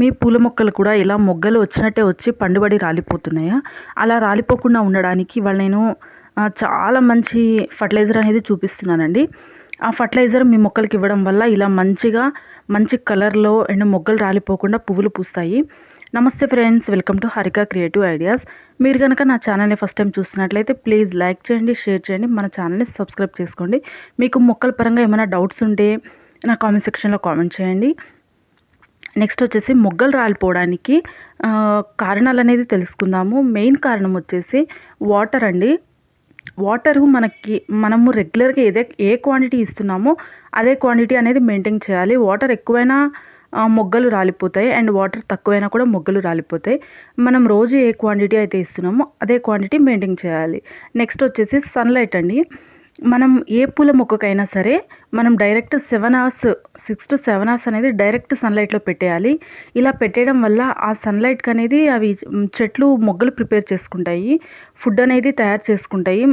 మీ పూల మొక్కలు కూడా ఇలా మొగ్గలు వచ్చినట్టే వచ్చి పండుబడి రాలిపోతున్నాయా? అలా రాలిపోకుండా ఉండడానికి ఇవాళ నేను చాలా మంచి ఫర్టిలైజర్ అనేది చూపిస్తున్నానండి. ఆ ఫర్టిలైజర్ మీ మొక్కలకి ఇవ్వడం వల్ల ఇలా మంచిగా మంచి కలర్లో అండ్ మొగ్గలు రాలిపోకుండా పువ్వులు పూస్తాయి. నమస్తే friends welcome to Harika creative ideas. మీరు కనుక నా ఛానల్ని ఫస్ట్ టైం చూస్తున్నట్లయితే ప్లీజ్ లైక్ చేయండి షేర్ చేయండి మన ఛానల్ని సబ్స్క్రైబ్ చేసుకోండి. మీకు మొక్కల పరంగా ఏమైనా డౌట్స్ ఉంటే నా కామెంట్ సెక్షన్లో కామెంట్ చేయండి. నెక్స్ట్ వచ్చేసి మొగ్గలు రాలిపోవడానికి కారణాలు అనేది తెలుసుకుందాము. మెయిన్ కారణం వచ్చేసి వాటర్ అండి. వాటర్ మనకి మనము రెగ్యులర్గా ఏదే ఏ క్వాంటిటీ ఇస్తున్నామో అదే క్వాంటిటీ అనేది మెయింటైన్ చేయాలి. వాటర్ ఎక్కువైనా మొగ్గలు రాలిపోతాయి. అండ్ వాటర్ తక్కువైనా కూడా మొగ్గలు రాలిపోతాయి. మనం రోజు ఏ క్వాంటిటీ అయితే ఇస్తున్నామో అదే క్వాంటిటీ మెయింటైన్ చేయాలి. నెక్స్ట్ వచ్చేసి సన్లైట్ అండి. మనం ఏ పూల మొక్కకైనా సరే మనం direct seven hours six to seven hours అనేది డైరెక్ట్ సన్లైట్లో పెట్టేయాలి. ఇలా పెట్టేయడం వల్ల ఆ సన్లైట్కి అనేది అవి చెట్లు మొగ్గలు ప్రిపేర్ చేసుకుంటాయి. ఫుడ్ అనేది తయారు చేసుకుంటాయి.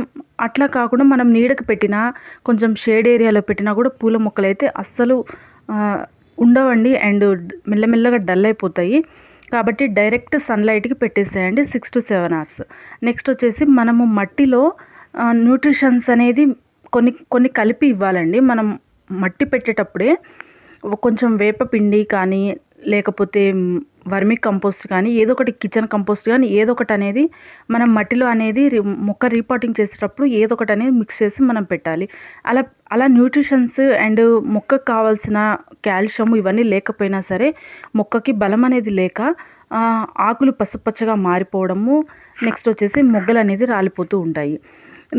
అట్లా కాకుండా మనం నీడకు పెట్టినా కొంచెం షేడ్ ఏరియాలో పెట్టినా కూడా పూల మొక్కలు అయితే అస్సలు ఉండవండి అండ్ మెల్లమెల్లగా డల్ అయిపోతాయి. కాబట్టి డైరెక్ట్ సన్లైట్కి పెట్టేసేయండి six to seven hours next వచ్చేసి మనము మట్టిలో న్యూట్రిషన్స్ అనేది కొన్ని కొన్ని కలిపి ఇవ్వాలండి. మనం మట్టి పెట్టేటప్పుడే కొంచెం కొంచెం వేపపిండి కానీ లేకపోతే వర్మి కంపోస్ట్ కానీ ఏదో ఒకటి కిచెన్ కంపోస్ట్ కానీ ఏదో ఒకటి అనేది మనం మట్టిలో అనేది రి- మొక్క రీపాటింగ్ చేసేటప్పుడు ఏదో ఒకటి అనేది మిక్స్ చేసి మనం పెట్టాలి. అలా అలా న్యూట్రిషన్స్ అండ్ మొక్కకు కావాల్సిన కాల్షియం ఇవన్నీ లేకపోయినా సరే మొక్కకి బలం అనేది లేక ఆకులు పసుపచ్చగా మారిపోవడము నెక్స్ట్ వచ్చేసి మొగ్గలు అనేది రాలిపోతూ ఉంటాయి.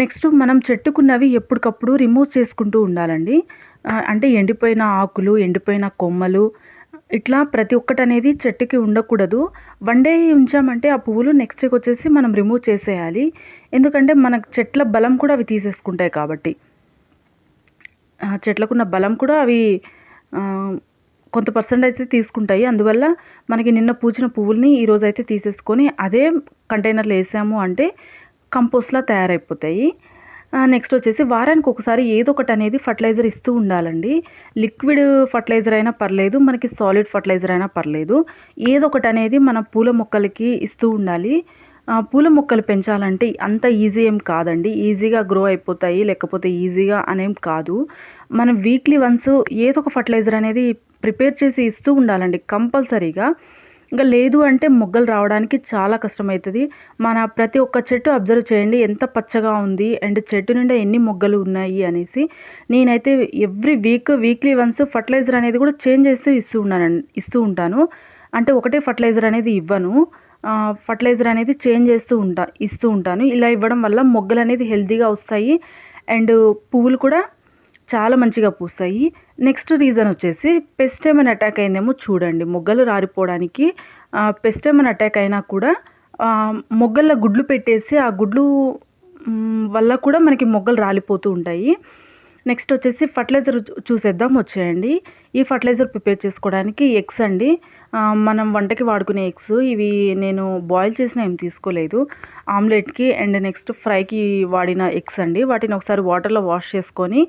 నెక్స్ట్ మనం చెట్టుకున్నవి ఎప్పటికప్పుడు రిమూవ్ చేసుకుంటూ ఉండాలండి. అంటే ఎండిపోయిన ఆకులు ఎండిపోయిన కొమ్మలు ఇట్లా ప్రతి ఒక్కటి అనేది చెట్టుకి ఉండకూడదు. వన్ డే ఉంచామంటే ఆ పువ్వులు నెక్స్ట్ డేకి వచ్చేసి మనం రిమూవ్ చేసేయాలి. ఎందుకంటే మన చెట్ల బలం కూడా అవి తీసేసుకుంటాయి కాబట్టి. చెట్లకున్న బలం కూడా అవి కొంత పర్సెంట్ అయితే తీసుకుంటాయి. అందువల్ల మనకి నిన్న పూచిన పువ్వుల్ని ఈరోజు అయితే తీసేసుకొని అదే కంటైనర్లో వేసాము అంటే కంపోస్ట్లా తయారైపోతాయి. నెక్స్ట్ వచ్చేసి వారానికి ఒకసారి ఏదో ఒకటి అనేది ఫర్టిలైజర్ ఇస్తూ ఉండాలండి. లిక్విడ్ ఫర్టిలైజర్ అయినా పర్లేదు మనకి సాలిడ్ ఫర్టిలైజర్ అయినా పర్లేదు. ఏదో ఒకటి అనేది మన పూల మొక్కలకి ఇస్తూ ఉండాలి. పూల మొక్కలు పెంచాలంటే అంత ఈజీ ఏం కాదండి. ఈజీగా గ్రో అయిపోతాయి లేకపోతే ఈజీగా అనేం కాదు. మనం వీక్లీ వన్స్ ఏదో ఒక ఫర్టిలైజర్ అనేది ప్రిపేర్ చేసి ఇస్తూ ఉండాలండి కంపల్సరీగా. ఇంకా లేదు అంటే మొగ్గలు రావడానికి చాలా కష్టమవుతుంది మన ప్రతి ఒక్క చెట్టు అబ్జర్వ్ చేయండి ఎంత పచ్చగా ఉంది అండ్ చెట్టు నిండా ఎన్ని మొగ్గలు ఉన్నాయి అనేసి. నేనైతే every week weekly once fertiliser అనేది కూడా చేంజ్ చేస్తూ ఇస్తూ ఉన్నాను ఇస్తూ ఉంటాను. అంటే ఒకటే ఫర్టిలైజర్ అనేది ఇవ్వను. ఫర్టిలైజర్ అనేది చేంజ్ చేస్తూ ఉంటా ఇస్తూ ఉంటాను. ఇలా ఇవ్వడం వల్ల మొగ్గలు అనేది హెల్తీగా వస్తాయి. అండ్ పువ్వులు కూడా చాలా మంచిగా పూస్తాయి. నెక్స్ట్ రీజన్ వచ్చేసి పెస్ట్ ఏమైనా అటాక్ అయిందేమో చూడండి. మొగ్గలు రారిపోవడానికి పెస్ట్ ఏమైనా అటాక్ అయినా కూడా మొగ్గల్లో గుడ్లు పెట్టేసి ఆ గుడ్లు వల్ల కూడా మనకి మొగ్గలు రాలిపోతూ ఉంటాయి. నెక్స్ట్ వచ్చేసి ఫర్టిలైజర్ చూసేద్దాం వచ్చేయండి. ఈ ఫర్టిలైజర్ ప్రిపేర్ చేసుకోవడానికి ఎగ్స్ అండి. మనం వంటకి వాడుకునే ఎగ్స్ ఇవి నేను బాయిల్ చేసిన ఏం తీసుకోలేదు. ఆమ్లెట్కి అండ్ నెక్స్ట్ ఫ్రైకి వాడిన ఎగ్స్ అండి. వాటిని ఒకసారి వాటర్లో వాష్ చేసుకొని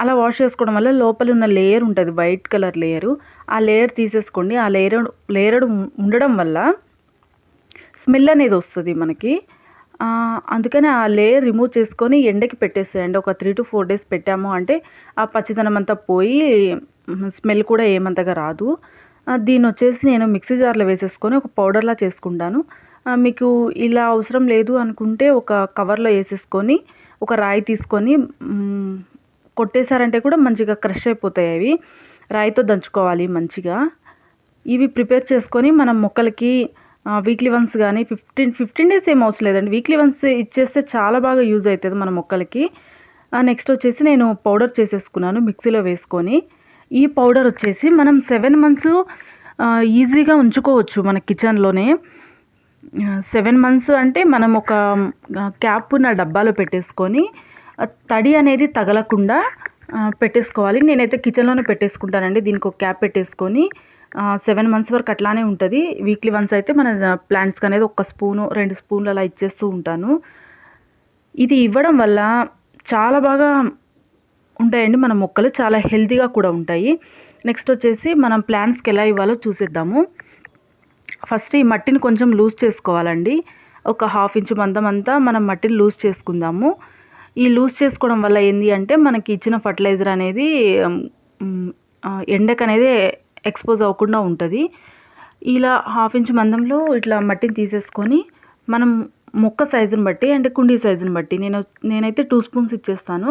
అలా వాష్ చేసుకోవడం వల్ల లోపల ఉన్న లేయర్ ఉంటుంది వైట్ కలర్ లేయరు. ఆ లేయర్ తీసేసుకోండి. ఆ లేయర్ లేయర్ ఉండడం వల్ల స్మెల్ అనేది వస్తుంది మనకి. అందుకని ఆ లేయర్ రిమూవ్ చేసుకొని ఎండకి పెట్టేసేయండి. ఒక త్రీ టు ఫోర్ డేస్ పెట్టాము అంటే ఆ పచ్చిదనం అంతా పోయి స్మెల్ కూడా ఏమంతగా రాదు. దీన్ని వచ్చేసి నేను మిక్సీ జార్లో వేసేసుకొని ఒక పౌడర్లా చేసుకుంటాను. మీకు ఇలా అవసరం లేదు అనుకుంటే ఒక కవర్లో వేసేసుకొని ఒక రాయి తీసుకొని కొట్టేశారంటే కూడా మంచిగా క్రష్ అయిపోతాయి అవి. రాయితో దంచుకోవాలి మంచిగా. ఇవి ప్రిపేర్ చేసుకొని మనం మొక్కలకి వీక్లీ వన్స్ కానీ ఫిఫ్టీన్ ఫిఫ్టీన్ డేస్ ఏం అవసరం లేదండి. వీక్లీ వన్స్ ఇచ్చేస్తే చాలా బాగా యూజ్ అవుతుంది మన మొక్కలకి. నెక్స్ట్ వచ్చేసి నేను పౌడర్ చేసేసుకున్నాను మిక్సీలో వేసుకొని. ఈ పౌడర్ వచ్చేసి మనం సెవెన్ మంత్స్ ఈజీగా ఉంచుకోవచ్చు మన కిచెన్లోనే. సెవెన్ మంత్స్ అంటే మనం ఒక క్యాప్ ఉన్న డబ్బాలో పెట్టేసుకొని తడి అనేది తగలకుండా పెట్టేసుకోవాలి. నేనైతే కిచెన్లోనే పెట్టేసుకుంటానండి. దీనికి ఒక క్యాప్ పెట్టేసుకొని సెవెన్ మంత్స్ వరకు అట్లానే ఉంటుంది. వీక్లీ వన్స్ అయితే మన ప్లాంట్స్కి అనేది ఒక స్పూను రెండు స్పూన్లు అలా ఇచ్చేస్తూ ఉంటాను. ఇది ఇవ్వడం వల్ల చాలా బాగా ఉంటాయండి మన మొక్కలు. చాలా హెల్తీగా కూడా ఉంటాయి. నెక్స్ట్ వచ్చేసి మనం ప్లాంట్స్కి ఎలా ఇవ్వాలో చూసేద్దాము. ఫస్ట్ ఈ మట్టిని కొంచెం లూజ్ చేసుకోవాలండి. ఒక హాఫ్ ఇంచ్ మందం అంతా మనం మట్టిని లూజ్ చేసుకుందాము. ఈ లూజ్ చేసుకోవడం వల్ల ఏంది అంటే మనకి ఇచ్చిన ఫర్టిలైజర్ అనేది ఎండకు అనేది ఎక్స్పోజ్ అవ్వకుండా ఉంటుంది. ఇలా హాఫ్ ఇంచ్ మందంలో ఇట్లా మట్టిని తీసేసుకొని మనం మొక్క సైజుని బట్టి అంటే కుండీ సైజుని బట్టి నేను నేనైతే టూ స్పూన్స్ ఇచ్చేస్తాను.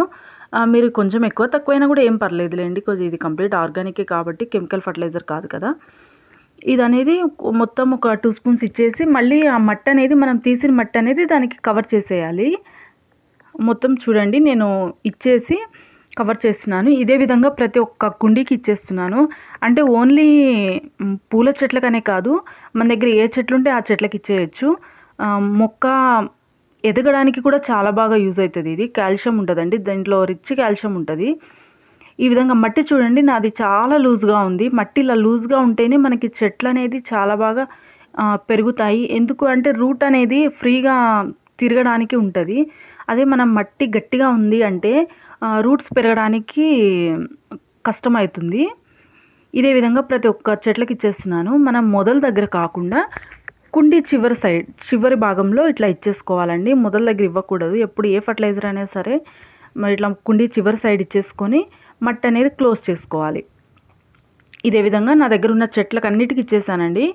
మీరు కొంచెం ఎక్కువ తక్కువైనా కూడా ఏం పర్లేదులేండి కొంచెం ఇది కంప్లీట్ ఆర్గానికే కాబట్టి కెమికల్ ఫర్టిలైజర్ కాదు కదా. ఇది అనేది మొత్తం ఒక టూ స్పూన్స్ ఇచ్చేసి మళ్ళీ ఆ మట్టి అనేది మనం తీసిన మట్టి అనేది దానికి కవర్ చేసేయాలి. మొత్తం చూడండి నేను ఇచ్చేసి కవర్ చేస్తున్నాను. ఇదే విధంగా ప్రతి ఒక్క కుండీకి ఇచ్చేస్తున్నాను. అంటే ఓన్లీ పూల చెట్లకనే కాదు మన దగ్గర ఏ చెట్లు ఉంటే ఆ చెట్లకి ఇచ్చేయచ్చు. మొక్క ఎదగడానికి కూడా చాలా బాగా యూజ్ అవుతుంది ఇది. కాల్షియం ఉంటుందండి. దీంట్లో రిచ్ కాల్షియం ఉంటుంది. ఈ విధంగా మట్టి చూడండి నాది చాలా లూజ్గా ఉంది. మట్టి ఇలా లూజ్గా ఉంటేనే మనకి చెట్లు అనేది చాలా బాగా పెరుగుతాయి. ఎందుకు అంటే రూట్ అనేది ఫ్రీగా తిరగడానికి ఉంటుంది. అదే మనం మట్టి గట్టిగా ఉంది అంటే రూట్స్ పెరగడానికి కష్టమవుతుంది ఇదే విధంగా ప్రతి ఒక్క చెట్లకి ఇచ్చేస్తున్నాను. మనం మొదల దగ్గర కాకుండా కుండీ చివరి సైడ్ చివరి భాగంలో ఇట్లా ఇచ్చేసుకోవాలండి. మొదల దగ్గర ఇవ్వకూడదు. ఎప్పుడు ఏ ఫర్టిలైజర్ అయినా సరే మరి ఇట్లా కుండీ చివరి సైడ్ ఇచ్చేసుకొని మట్టి అనేది క్లోజ్ చేసుకోవాలి. ఇదే విధంగా నా దగ్గర ఉన్న చెట్లకు అన్నిటికీ ఇచ్చేసానండి.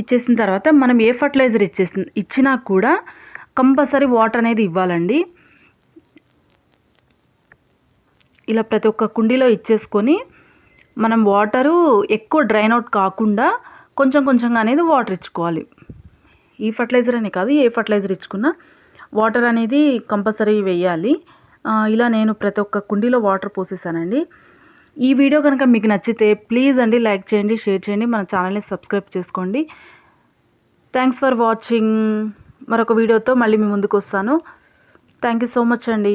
ఇచ్చేసిన తర్వాత మనం ఏ ఫర్టిలైజర్ ఇచ్చేసి ఇచ్చినా కూడా కంపల్సరీ వాటర్ అనేది ఇవ్వాలండి. ఇలా ప్రతి ఒక్క కుండీలో ఇచ్చేసుకొని మనం వాటరు ఎక్కువ డ్రైన్ అవుట్ కాకుండా కొంచెం కొంచెంగా అనేది వాటర్ ఇచ్చుకోవాలి. ఈ ఫర్టిలైజర్ అనే కాదు ఏ ఫర్టిలైజర్ ఇచ్చుకున్నా వాటర్ అనేది కంపల్సరీ వేయాలి. ఇలా నేను ప్రతి ఒక్క కుండీలో వాటర్ పోసేసానండి. ఈ వీడియో కనుక మీకు నచ్చితే ప్లీజ్ అండి లైక్ చేయండి షేర్ చేయండి మన ఛానల్ని సబ్స్క్రైబ్ చేసుకోండి. Thanks for watching. మరొక వీడియోతో మళ్ళీ మీ ముందుకు వస్తాను. థ్యాంక్ యూ సో మచ్ అండి.